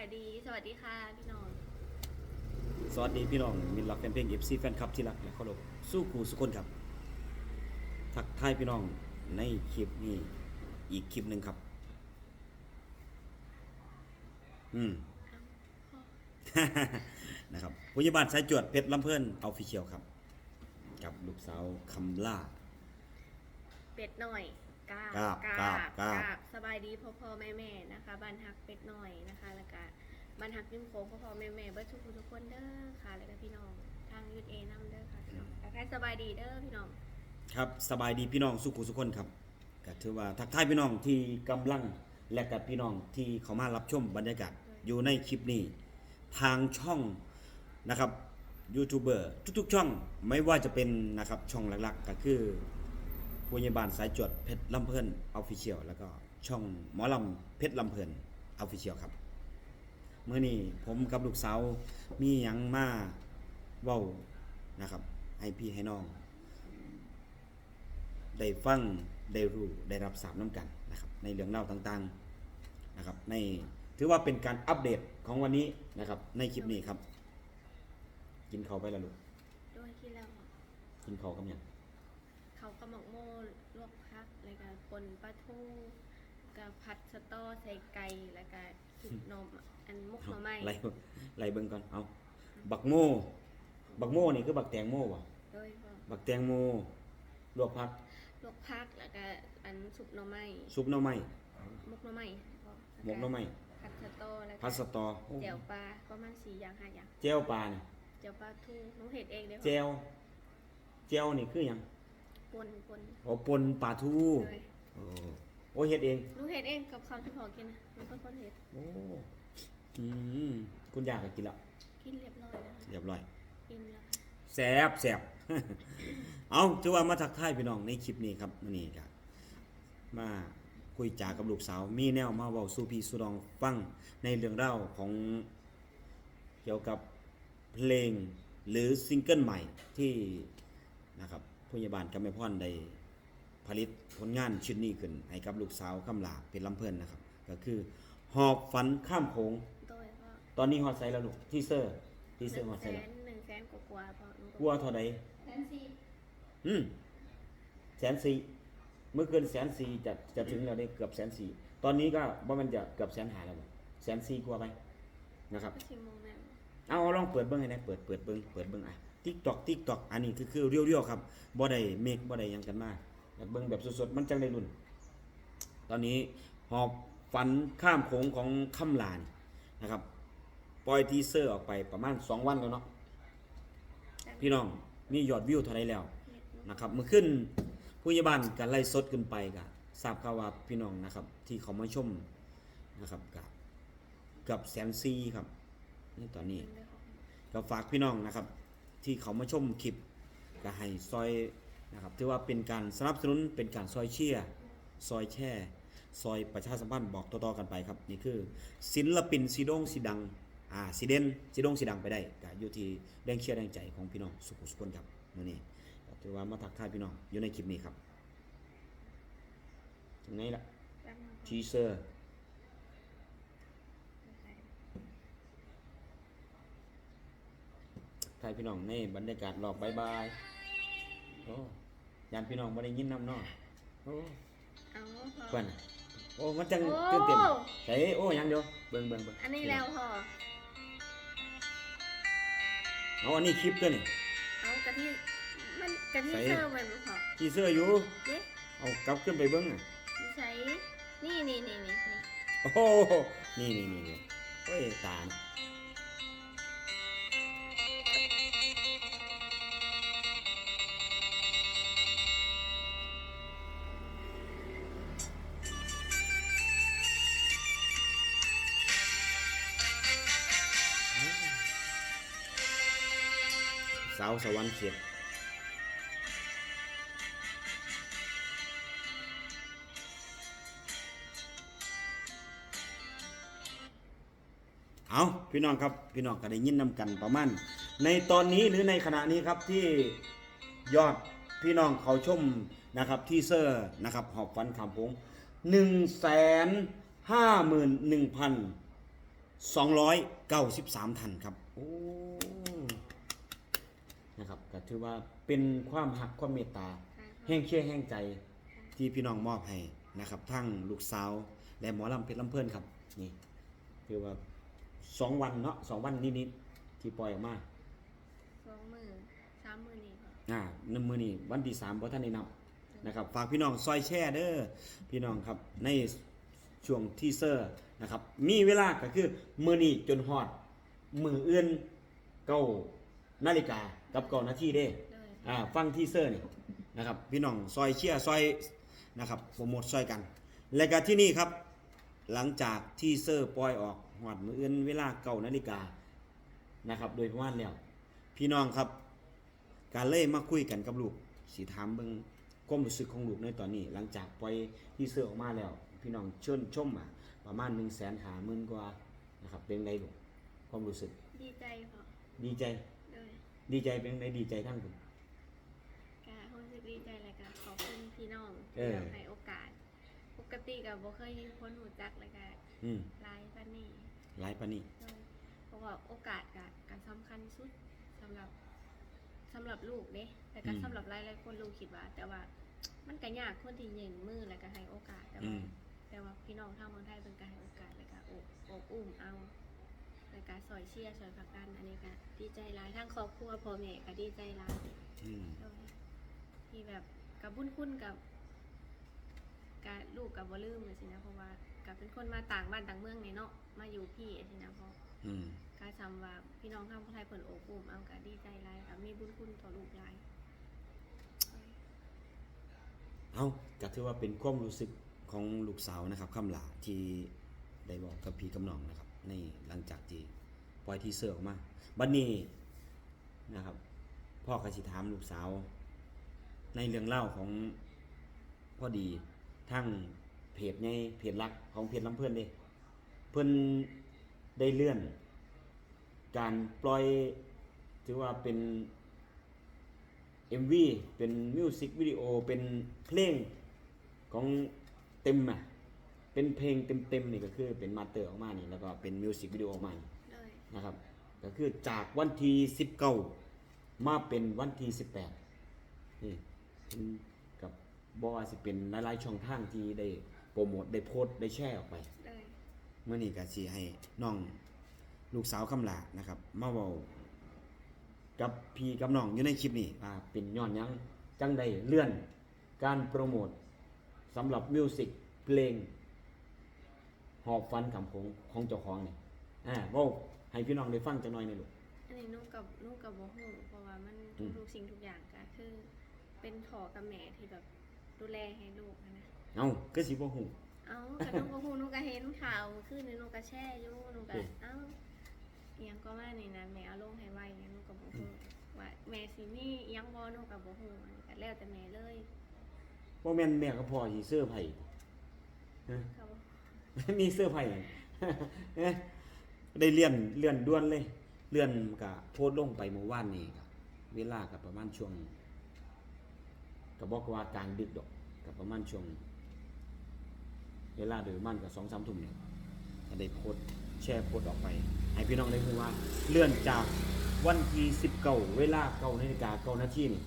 ายดี สวัสดีค่ะพี่น้อง สวัสดีพี่น้องมินรักแฟนเพลง FC แฟนคลับที่รักและเคารพสู้ครูสุคนครับ ทักทายพี่น้องในคลิปนี้อีกคลิปหนึ่งครับ อืม นะครับผู้ใหญ่บ้านสายจวดเพชรลำเพิ่นเอาฟิเชียลครับ กับลูกสาวคำล่า เป็ดหน่อย กาบกราบกราบกราบสบายดีพ่อพ่อแม่แม่นะคะบ้านฮักเป็ดหน่อยนะคะ แล้วก็บ้านฮักยิ้มโค้งพ่อพ่อแม่แม่เบิร์ทุกคนทุกคนเด้อค่ะ แล้วก็พี่น้องทางยูเอน้ำเด้อค่ะพี่น้องแต่แค่สบายดีเด้อพี่น้อง ครับสบายดีพี่น้องสุขุสุคนครับก็ถือว่าทักทายพี่น้องที่กำลังและกับพี่น้องที่เขามารับชมบรรยากาศอยู่ในคลิปนี้ ทางช่องนะครับยูทูบเบอร์ทุกๆ ช่องไม่ว่าจะเป็นนะครับช่องหลักๆ ก็คือ ผู้ใหญ่บ้านสายจวดเพชรลำเพลินออฟฟิเชียลแล้วก็ช่องหมอลำเพชรลำเพลินออฟฟิเชียลครับเมื่อนี้ผมกับลูกสาวมีหยังมาเว้านะครับ ให้พี่ให้น้อง ได้ฟังได้รู้ได้รับสามน้ำกันนะครับ ในเรื่องเล่าต่างๆนะครับ ในถือว่าเป็นการอัปเดตของวันนี้นะครับ ในคลิปนี้ครับ กินเขาวไปแล้วลูกด้วยที่แล้วกินเขาวกับหยัง เขากระหมกโม่ลวกพัก แล้วก็ปนปลาทูกับผัดสตอใส่ไก่แล้วก็ขิดนมอันมุกหน่อไม้ไล่ไล่เบิ่งก่อนเอาบักโม่บักโม่นี่คือบักแตงโม่วะโดยพอบักแตงโมลวกผักลวกพักแล้วก็อันสุกหน่อไม้ซุปหน่อไม้มุกหน่อไม้หมกหน่อไม้ผัดสตอแล้วก็พัสตอโอ้เจียวปลาประมาณสี่อย่างห้าอย่างเจียวปลานี่เจียวปลาทูหนูเห็ดเองเด้อเจียวเจียวนี่คือหยัง ปนปนโอ้ปนปลาทูเลยโอ้โอ้เฮ็ดเองหนูเห็ดเองกับข้าวที่พอกินนะหนูเป็นคนเห็ดโอ้อืมคุณยายก็กินแล้วกินเรียบร้อยแล้วเรียบร้อย กินแล้วแสบแสบ เอาถือว่ามาทักทายพี่น้องในคลิปนี้ครับมื้อนี้ครับมาคุยจากับลูกสาว มีแนวมาเว้าสู่พี่สู่น้องฟังในเรื่องราวของเกี่ยวกับเพลงหรือซิงเกิลใหม่ที่นะครับ ผู้ใหญ่บ้านกำแม่พรได้ผลิตผลงานชิ้นนี้ขึ้น ให้กับลูกสาวคำลาเป็นลำเพิ่นนะครับ ก็คือหอบฝันข้ามโขงโดยก็ตอนนี้ฮอดไซแล้วลูกที่เซอร์ที่หเซอนึ่ร์งฮอดแสไซแล้วนหนึ่งแสนกว่าๆพอหนูกลัวเท่าใดแสนสี่อืมแสนสี่เมื่อเกินแสนสี่จะจะถึงแล้วได้เกือบแสนสี่ตอนนี้ก็ว่ามันจะเกือบแสนหาแล้วบ่แสนสี่กว่าไปนะครับก็ชิมโมงแม่เอาเอาลองเปิดเบิ้งให้นะเปิดเปิดเบิ้งเปิดเบิ้งอะ ทิกตอกทิกตอกอันนี้คือคือเรียวๆครับบ่ได้เมคบ่ได้ยังกันมาอยากเบิ้งแบบสดๆมันจังได้รุ่น ตอนนี้หอบฝันข้ามโขงของคำลานนะครับปล่อยทีเซอร์ออกไปประมาณ 2 วันแล้วเนาะพี่น้องมียอดวิวเท่าไรแล้วนะครับเมื่อขึ้นผู้ใหญ่บ้านกันไล่สดขึ้นไปก็ทราบข่าวว่าพี่น้องนะครับ ที่เขามาชมนะครับกับกับแสนซีครับนี่ตอนนี้ก็ฝากพี่น้องนะครับ ที่เขามาชมคลิปก็ให้ซอยนะครับถือว่าเป็นการสนับสนุนเป็นการซอยเชียร์ซอยแช่ซอยประชาสัมพันธ์บอกต่อๆกันไปครับ นี่คือ ศิลปินสีโด่งสีดังอ่าสีเด่นสีโด่งสีดังไปได้ก็อยู่ที่แรงเชียร์แรงใจของพี่น้องสุขุสุขนครับมื้อนี้ก็ถือว่ามาทักทายพี่น้องอยู่ในคลิปนี้ครับถึงไหนละทีเซอร์ ทายพี่น้องในบรรยากาศรอบบายบายโอ้ยานพี่น้องไม่ได้ยินนำเนาะโอ้เอาพอเพื่อนน่ะโอ้มันจังโอ้ตื่นเต้นใส่โอ้ยังเดียวเบิ่งเบิ่งเบิ่งอันนี้แล้วพอเอาอันนี้คลิปตัวนี่ เอากะทิมันกะทิใส่ เซอร์มันพอทีเซอร์อยู่เจ๊เอากลับขึ้นไปเบิ่งอะใส่นี่นี่นี่นี่นี่โอ้โหนี่นี่นี่นี่โอ้ยตา สาวสวรรค์เขียดเอาพี่น้องครับพี่น้องก็ได้ยินนำกันประมาณในตอนนี้หรือในขณะนี้ครับที่ยอดพี่น้องเขาชมนะครับที่เซอร์นะครับหอบฟันคำพงหนึ่งแสนห้าหมื่นหนึ่งพัน293ท่าสิบสามทันครับโอ้ นะครับก็ถือว่าเป็นความหักความเมตตาค่ะแห้งเชื่อแห้งใจที่พี่น้องมอบให้นะครับทั้งลูกสาว และหมอลำเพชรลำเพิ่นครับนี่คือว่าสองวันเนาะสองวันนิดๆที่ปล่อยออกมาสองหมื่นสามหมื่นนี่ค่ะอ่าหนึ่งมือนี่วันที่สามพอท่านได้นับนะครับฝากพี่น้องซอยแช่เด้อพี่น้องครับในช่วงทีเซอร์นะครับมีเวลาก็คือมือนี่จนฮอดมือเอื้อนเก้า นาฬิกากับเก้านาทีเด้เลยอ่าฟังทีเซอร์นี่นะครับพี่น้องซอยเชียร์ซอยนะครับโปรโมทซอยกัน และก็ที่นี่ครับ หลังจากทีเซอร์ปล่อยออกหอดมือเอื้อนเวลาเก้านาฬิกานะครับโดยประมาณแล้วพี่น้องครับ การเล่มาคุยกันกับลูกสีถามเบิงความรู้สึกของลูกในตอนนี้ หลังจากปล่อยที่เสื้อออกมาแล้ว พี่น้องเชิญชมมาประมาณหนึ่งแสนหาหมื่นกว่านะครับเป็นไงลูกความรู้สึกดีใจค่ะดีใจเลย ดีใจเป็นไงดีใจทั้งคุณกะรู้สึกดีใจเลยกะขอบคุณพี่น้องเอที่อแบบให้โอกาส ปกติกับบ่เคยมีคนรู้จักเลยกะอืมไลฟ์ปานนี่หลายปานนี้เลยเพราะว่าโอกาสกะกะสำคัญสุดสำหรับสำหรับลูกเด้แต่ก็สำหรับหลายๆคนลูกคิดว่า แต่ว่ามันก็ยากคนที่ยืนมือแล้วก็ให้โอกาสแต่อืว่ามแต่ว่าพี่น้องทางเมืองไทยเป็นการให้โอกาสแล้วก็โอบโอบอุ้มเอา แล้วก็ซอยเชียร์ซอยผลักดันอันนี้ก็ดีใจหลายทั้งครอบครัวพ่อแม่ก็ดีใจหลายอืมที่แบบกับบุญคุณกับกับลูกกับบ่ลืมเลยสินะเพราะว่ากับเป็นคนมาต่างบ้านต่างเมืองเนี่ยเนาะมาอยู่พี่สินะเพราะอืมการทำว่าพี่น้องทางคนไทยเปิดโอบอุ่มเอากะดีใจหลายกับมีบุญคุณต่อลูกหลายเอาก็ถือว่าเป็นความรู้สึกของลูกสาวนะครับคำหลาที่ได้บอกกับพี่กำนองนะครับในี่หลังจากที่ปล่อยทีเซอร์ออกมาบัดนนี้นะครับ พ่อกสิถามลูกสาว ในเรื่องเล่าของพ่อดีทั้งเพจในเพจหลักของเพจลำเพื่อนเด้เพิ่อนได้เลื่อน การปล่อยถือว่าเป็น MV เป็นมิวสิกวิดีโอเป็นเพลงของเต็มอะ เป็นเพลงเต็มๆนี่ก็คือเป็นมาสเตอร์ออกมานี่แล้วก็เป็นมิวสิกวิดีโอออกมานี่เลยนะครับ ก็คือจากวันที่19มาเป็นวันที่18นี่เป็นกับบอว่าสิเป็นหลายๆช่องทางที่ได้โปรโมทได้โพสต์ได้แชร์ออกไปเลยเมื่อนี้ก็สิให้น้องลูกสาวคำลานะครับ มาเว้ากับพี่กับน้องอยู่ในคลิปนี้ว่าเป็นย้อนหยังจังใดเลื่อน การโปรโมทสำหรับมิวสิกเพลง หอบฟันคำคงของเจ้าของนี่อ่าเว้าให้พี่น้องได้ฟังจังหน่อยหนี่อยลูก อันนี้นุ่งกับนุ่งกับบ่ฮู้เพราะว่ามันอืม ทุกสิ่งทุกอย่างก็คือ เป็นพ่อกับแม่ที่แบบดูแลให้ลูกนะนะ เอ้าก็สิบ่ฮู้ เอ้ากับนุ่งบ่ฮู้นุ่งก็เห็นข่าวขึ้นนุ่งก็แช่อยู่นุ่งก็อืม เอ้าอิหยังก็ว่านี่นะแม่เอาลงให้ไว้อิหยังนุ่งก็บ่ฮู้ว่าแม่สิมีอิหยังบ่นุ่งก็บ่ฮู้อันนี้ก็แล้วแต่แม่เลยบ่แม่นแม่กับพ่อสิเสื้อไผฮะเขา มีเสื้อผ่เอ๊ะได้เลื่อนเลื่อนด่วนเลย เลื่อนกับโพสลงไปเมื่อวานนี้ครับเวลากับประมาณช่วงก็บอกว่ากลางดึกดอกกับประมาณช่วงเวลาโดยประมันกับสองสามทุ่มเนี่ยได้โพสแชร์โพสออกไป ให้พี่น้องได้รู้ว่า เลื่อนจากวันที่สิบเก้าเวลาเก้านาฬิกาเก้านาทีนี่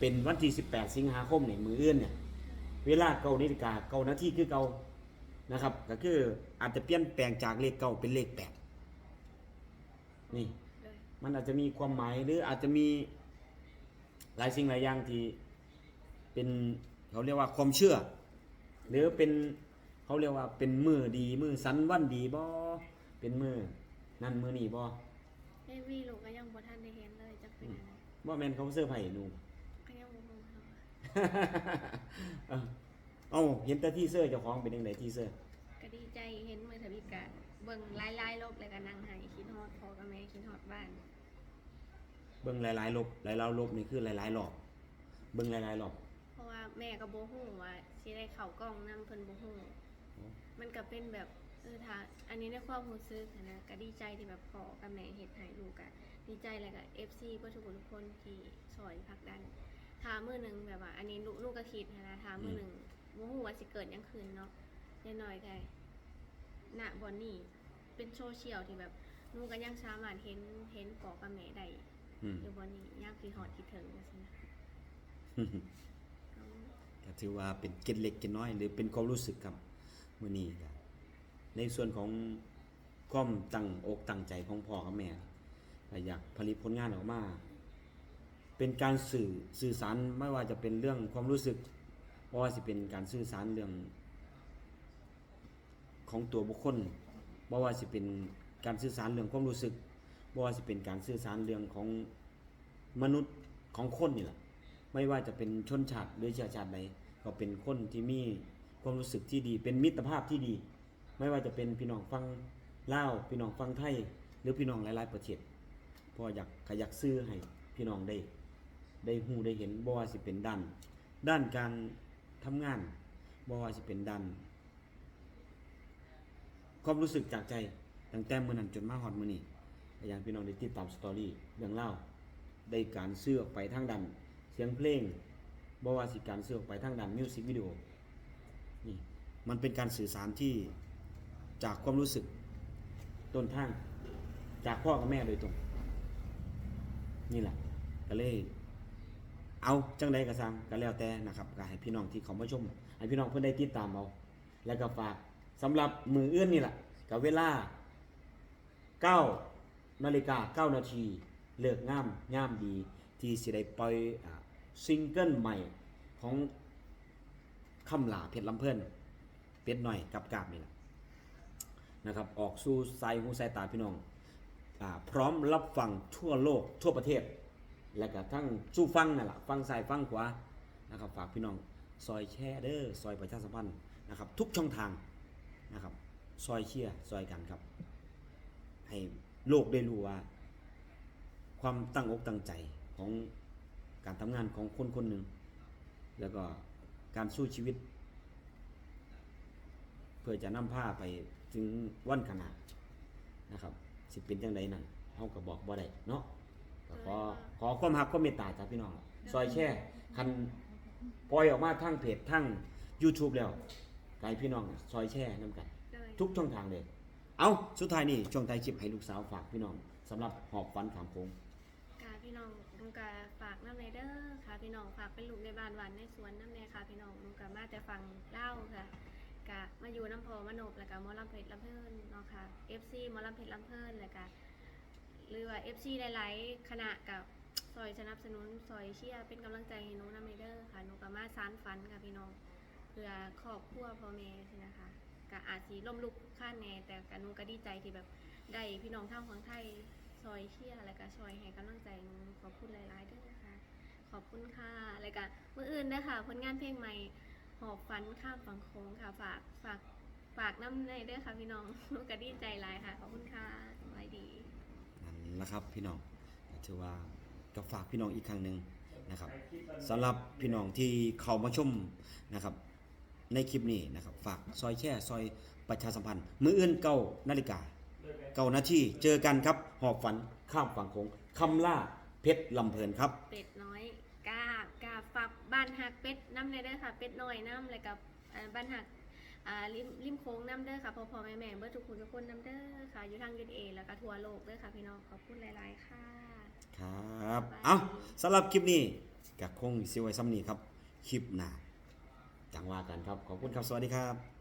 เป็นวันที่สิบแปดสิงหาคมเนี่ยมือเอื้อนเนี่ยเวลาเก้านาฬิกาเก้านาทีคือเก้า นะครับ ก็คืออาจจะเปลี่ยนแปลงจากเลขเก้าเป็นเลขแปดนี่เลยมันอาจจะมีความหมายหรืออาจจะมีหลายสิ่งหลายอย่างที่เป็นเขาเรียกว่าความเชื่อ หรือเป็นเขาเรียกว่าเป็นมือดีมือสันวันดีบ่เป็นมือนั่นมือนี่บ่แม่วีลูกก็ยังบ่ทันได้เห็นเลยจักเป็นอะไรว่าแม่นเขาเสื้อไผ่หนูก็ยังบ่ฮู้ค่ะ เอ้าเอ้าเห็นแต่ที่เสื้อเจ้าของเป็นยังไงที่เสื้อก็ดีใจเห็นมือทวิกะเบิ่งหลายๆรอบแล้วก็นั่งให้คิดฮอดพ่อกับแม่คิดฮอดบ้าน เบิ่งหลายๆลบหลายๆลบนี่คือหลายๆรอบเบิ่งหลายๆรอบเพราะว่าแม่ก็บ่ฮู้ว่าสิได้เข้ากล้องนำเพิ่นบ่ฮู้อ๋อมันก็เป็นแบบเออถ้าอันนี้ในความรู้สึกอะนะก็ดีใจที่แบบพ่อกับแม่เฮ็ดให้ลูกอะดีใจแล้วก็ FC เพื่อทุกคนทุกคนที่ซอยผลักดันถ้ามื้อหนึงแบบว่า อันนี้ลูกลูกก็คิดนะนะถ้ามื้อหนึง บ่ฮู้ว่าสิเกิดหยังขึ้นเนาะอย่างน้อยก็ณบ่อนนี้เป็นโซเชียลที่แบบหนูก็ยังสามารถเห็นเห็นปอกับแม่ได้อืมอยู่บนนี้ยากคิดฮอดคิดถึงจังซี่นะเอาก็ถือว่าเป็นเกร็ดเล็กเกร็ดน้อย หรือเป็นความรู้สึกครับมื้อนี้ก็ในส่วนของความตั้งอกตั้งใจของพ่อกับแม่ก็อยากผลิตผลงานออกมา เป็นการสื่อสื่อสารไม่ว่าจะเป็นเรื่องความรู้สึก เพราะว่าสิเป็นการสื่อสารเรื่องของตัวบุคคลบ่ว่าสิเป็นการสื่อสารเรื่องความรู้สึกบ่ว่าสิเป็นการสื่อสารเรื่องของมนุษย์ของคนนี่แหละไม่ว่าจะเป็นชนชาติหรือเชื้อชาติใดก็เป็นคนที่มีความรู้สึกที่ดี เป็นมิตรภาพที่ดี ไม่ว่าจะเป็นพี่น้องฟังลาวพี่น้องฟังไทย หรือพี่น้องหลายๆประเทศพราะอยากขยักซื้อให้พี่น้องได้ ได้หูได้เห็นบ่ว่าสิเป็นด้าน ด้านการ ทำงานบ่ว่าสิเป็นด้านความรู้สึกจากใจตั้งแต่มื้อนั้นจนมาฮอดมื้อนี้อย่ากให้พี่น้องได้ติดตามสตอรี่เรื่องเล่าได้การซื้อกไปทางด้านเสียงเพลงบ่ว่าสิการซื้อกไปทางด้านมิวสิกวิดีโอนี่มันเป็นการสื่อสารที่จากความรู้สึกต้นทาง จากพ่อกับแม่โดยตรง นี่แหละก็เลย เอาจังใดก็สั่งก็แล้วแต่นะครับก็ให้พี่น้องที่เขามาชมให้พี่น้องเพิ่อนได้ติดตามเอาแล้วก็ฝากสำหรับมือเอื้อนนี่แหละกับเวลา9นาฬิกา9นาทีเลิกงามยามดี ที่สิได้ปล่อยซิงเกิลใหม่ของคำหลาเพชรลำเพิ่นเป็ดหน่อยกับกาบนี่แหละนะครับออกสู่สายหูสายตาพี่น้องอพร้อมรับฟังทั่วโลกทั่วประเทศ แล้วก็ทั้งสู้ฟังนั่นแหละฟังซ้ายฟังขวานะครับฝากพี่น้องซอยแชร์เด้อซอยประชาสัมพันธ์นะครับ ทุกช่องทางนะครับซอยเชียร์ซอยกันครับ ให้โลกได้รู้ว่า ความตั้งอกตั้งใจของการทำงานของคนคนหนึ่ง แล้วก็การสู้ชีวิต เพื่อจะนำผ้าไปถึงวันขนาดนะครับ สิเป็นจังไดนั่นเฮาก็บอกบ่ได้เนาะ ก็ขอขอความรักความเมตตาจากพี่น้องซอยแช่คันปล่อยออกมาทั้งเพจทั้ง YouTube แล้วไกให้พี่น้องซอยแช่น้ำกันเลยทุกช่องทางเลย เอาสุดท้ายนี่ช่วงท้ายคลิปให้ลูกสาวฝากพี่น้องสำหรับหอบฟันขามโค้งกาพี่น้องลุงกาฝากน้ำในเด้อค่ะพี่น้องฝากเป็นลูกในบ้านหวันในสวนน้ำในค่ะพี่น้องลุงกามาแต่ฟังเล่าค่ะกะมาอยู่น้ำพอมานบแล้วก็หมอลำเพชรลำเพิ่นเนาะค่ะ FC หมอลำเพชรลำเพิ่นแล้วก็ หรือว่า FC หลายๆคณะกับซอยสนับสนุนซอยเชียร์เป็นกำลังใจให้หนูน้ำในเด้อค่ะหนูก็มาสานฝันค่ะพี่น้องเพื่อครอบครัวพ่อแม่ใช่นะคะก็อาจสีล่มลุกคล้านแน่แต่กัหนูก็ดีใจที่แบบได้พี่น้องทั้งของไทยซอยเชียร์แล้วก็ซอยให้กำลังใจหนูขอบคุณหลายๆด้วยนะคะขอบคุณค่ะแล้วก็มื่ออื่นนะคะผลงานเพลงใหม่หอบฝันข้ามฝั่งโค้งค่ะฝากฝากฝากน้ำในเด้อค่ะพี่น้องหนูก็ดีใจหลายค่ะขอบคุณค่ะสบายดี นะครับพี่น้องก็ถือว่าก็ฝากพี่น้องอีกครั้งหนึ่งนะครับสำหรับพี่น้องที่เข้ามาชมนะครับในคลิปนี้นะครับฝากซอยแช่ซอยประชาสัมพันธ์ มืออื่นเก้านาฬิกาเก้านาทีเจอกันครับ หอบฝันข้ามฝั่งโค้งคำล่าเพชรลำเพลินครับ เป็ดน้อยกากาฝากบ้านหักเป็ดน้ำในเด้อค่ะ เป็ดน้อยน้ำแล้วกับบ้านหัก อ่าริมริมโค้งน้ำเด้อค่ะพอพอแม่แม่เบิร์ทุกคนทุกคนน้ำเด้อค่ะ อยู่ทางยูเอแล้วก็ทั่วโลกเด้อค่ะพี่น้องขอบคุณหลายๆค่ะ ครับ เอาสำหรับคลิปนี้กับคงซิไว้ซ้ำนี้ครับ คลิปหน้าจังว่ากันครับ ขอบคุณครับ สวัสดีครับ